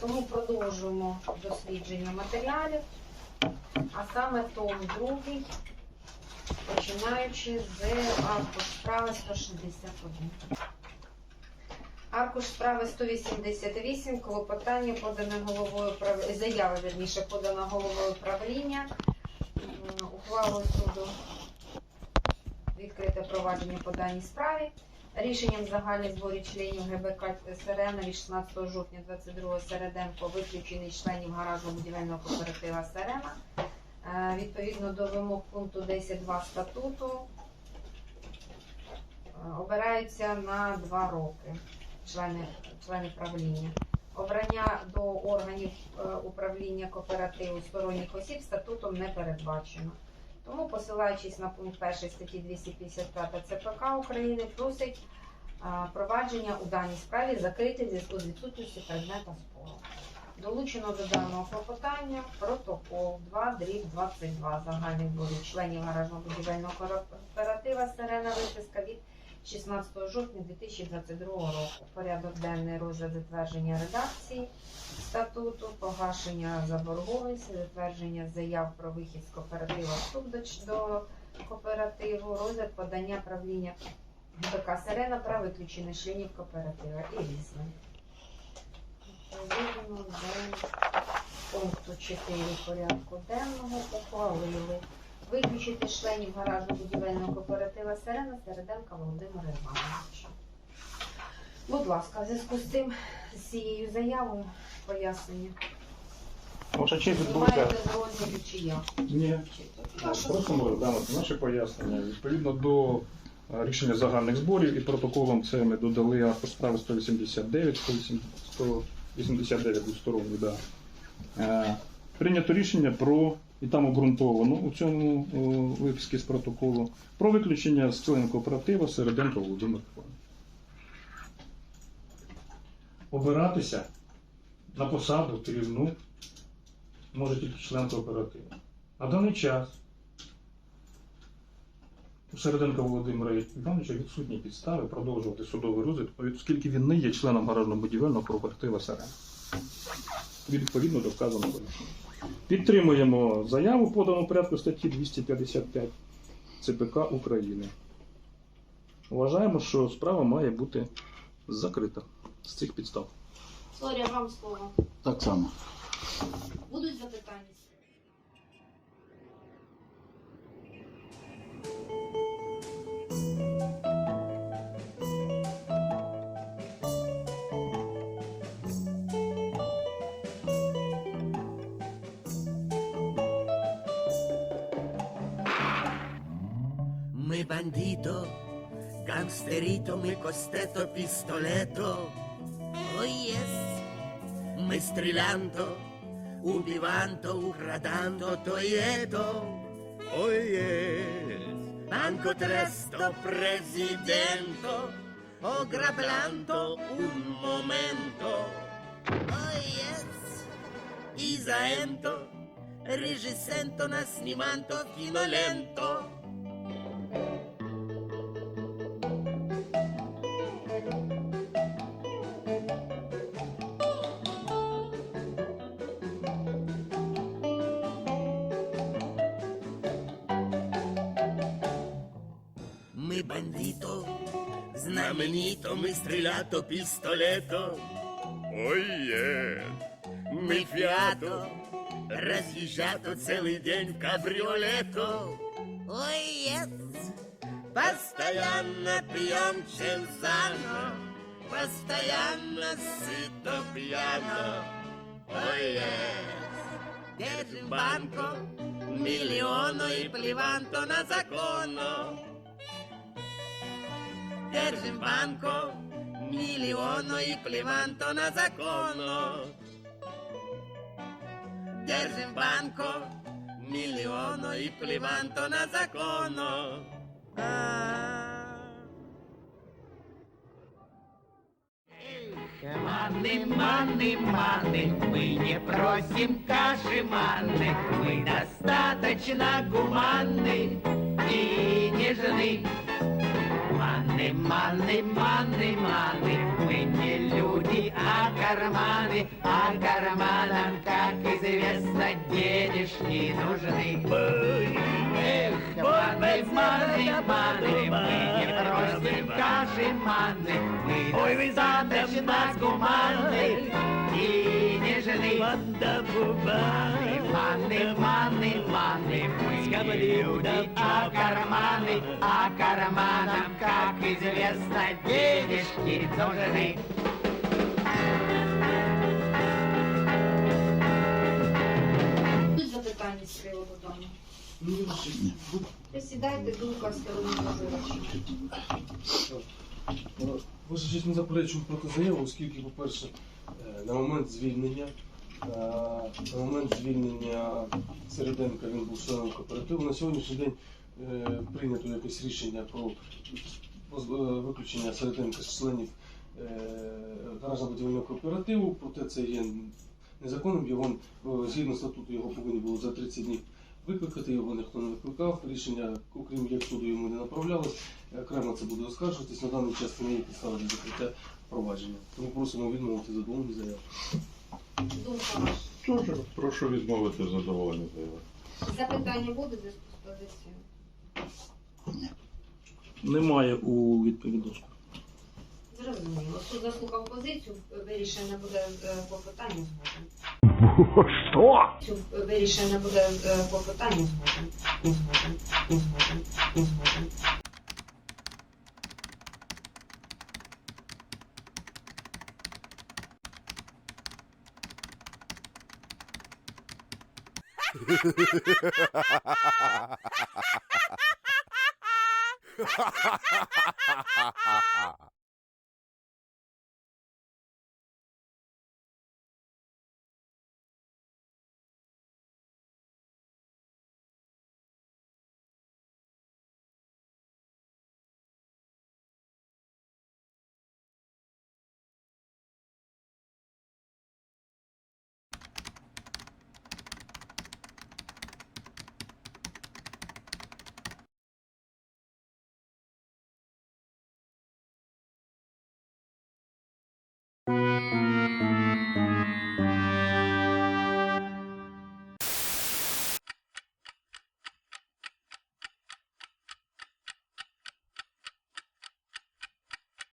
Тому продовжуємо дослідження матеріалів, а саме том другий, починаючи з аркуш справи 161. Аркуш справи 188, клопотання подане головою заява, верніше, подана головою правління, ухвалою суду відкрите провадження по даній справі. Рішенням загальних зборів членів ГБК СРН від 16 жовтня 22 Середенко виключений членів гаражного будівельного кооператива Серена. Е, Відповідно до вимог пункту 10.2 статуту е, обираються на два роки члени, члени правління. Обрання до органів е, управління кооперативу сторонніх осіб статутом не передбачено. Тому, посилаючись на пункт 1 статті 255 ЦПК України, просить а, провадження у даній справі закрити в зв'язку з відсутністю предмета спору. Долучено до даного клопотання протокол 2 дріб 22 загальних борів членів гаражно-будівельного кооператива Сирена виписка від 16 жовтня 2022 року. Порядок денний розгляд затвердження редакції статуту, погашення заборгованості, затвердження заяв про вихід з кооператива вступ до, кооперативу, розгляд подання правління ГБК Сирена про виключення членів кооператива і різне. Пункту 4 порядку денного ухвалили виключити членів гаражно-будівельного кооператива Сирена Середенка Володимира Івановича. Будь ласка, в зв'язку з цим з цією заявою пояснення. Ваша честь відбулося. маєте з розгляду чи я? Ні. Просимо розглянути наші пояснення. Відповідно до е, рішення загальних зборів і протоколом це ми додали аркуш справи 189, 189 двосторонній, да. Е, Прийнято рішення про, і там обґрунтовано у цьому о, виписці з протоколу, про виключення з членів кооператива Середенко Володимир Іванович. Обиратися на посаду керівну може тільки член кооперативу. На даний час у Середенка Володимира Івановича відсутні підстави продовжувати судовий розгляд, оскільки він не є членом гаражно-будівельного кооператива «Сарен». Відповідно до вказаного рішення. Підтримуємо заяву, подану в порядку статті 255 ЦПК України. Вважаємо, що справа має бути закрита з цих підстав. Сорі, вам слово. Так само. come bandito, gangsterito mi costetto e pistoletto. Oh yes, me strilando, un divanto, un gradando, toieto. Oh yes, manco tresto presidente, o grablanto un momento. Oh yes, isaento, regisento, nasnimanto, fino lento. Мы бандито, знаменито, мы стрелято, пистолето. Ой, е. Мы фиато, разъезжато целый день в кабриолето. Ой, ес. Постоянно пьем чензано, постоянно сыто пьяно. Ой, ес. Держим банко, миллиону и плеванто на закону. держим банко, мільйонно и плеванто на законно. Держим банко, мільйонно и плеванто на законно. Маны, маны, маны, мы не просим каши маны, мы достаточно гуманы. Маны, маны, маны, маны, мы не люди, а карманы, а карманам, как известно, денежки нужны. Эх, маны, маны, маны, мы не просим каши манны, мы достаточно гуманны и нежны. Маны, маны, маны, мы люди, а карманы, а карманам, известно, денежки нужны. Запитання з приводу даного? Присідайте, думка сторони позивача. Ваша честь, ми заперечуємо проти заяви, оскільки, по-перше, е, на момент звільнення, е, на момент звільнення Середенка він був членом кооперативу. На сьогоднішній день е, прийнято якесь рішення про виключення Середенка з членів гаражно-будівельного кооперативу, проте це є незаконним. Його е, згідно статуту його повинні були за 30 днів викликати, його ніхто не викликав. Рішення, окрім як суду, йому не направлялось. Окремо це буде оскаржуватись. На даний час не є підстави для закриття провадження. Тому просимо відмовити задоволені заяви. Дуже прошу відмовити задоволення заяви. Запитання буде в зв'язку з позицією? Немає у відповідача. Зрозуміло. Суд заслухав позицію, вирішення буде е, по питанню згодом. Вирішення буде е, по питанню згодом. Згодом. Згодом. Згодом. ha ha ha ha ha ha ハハハハ!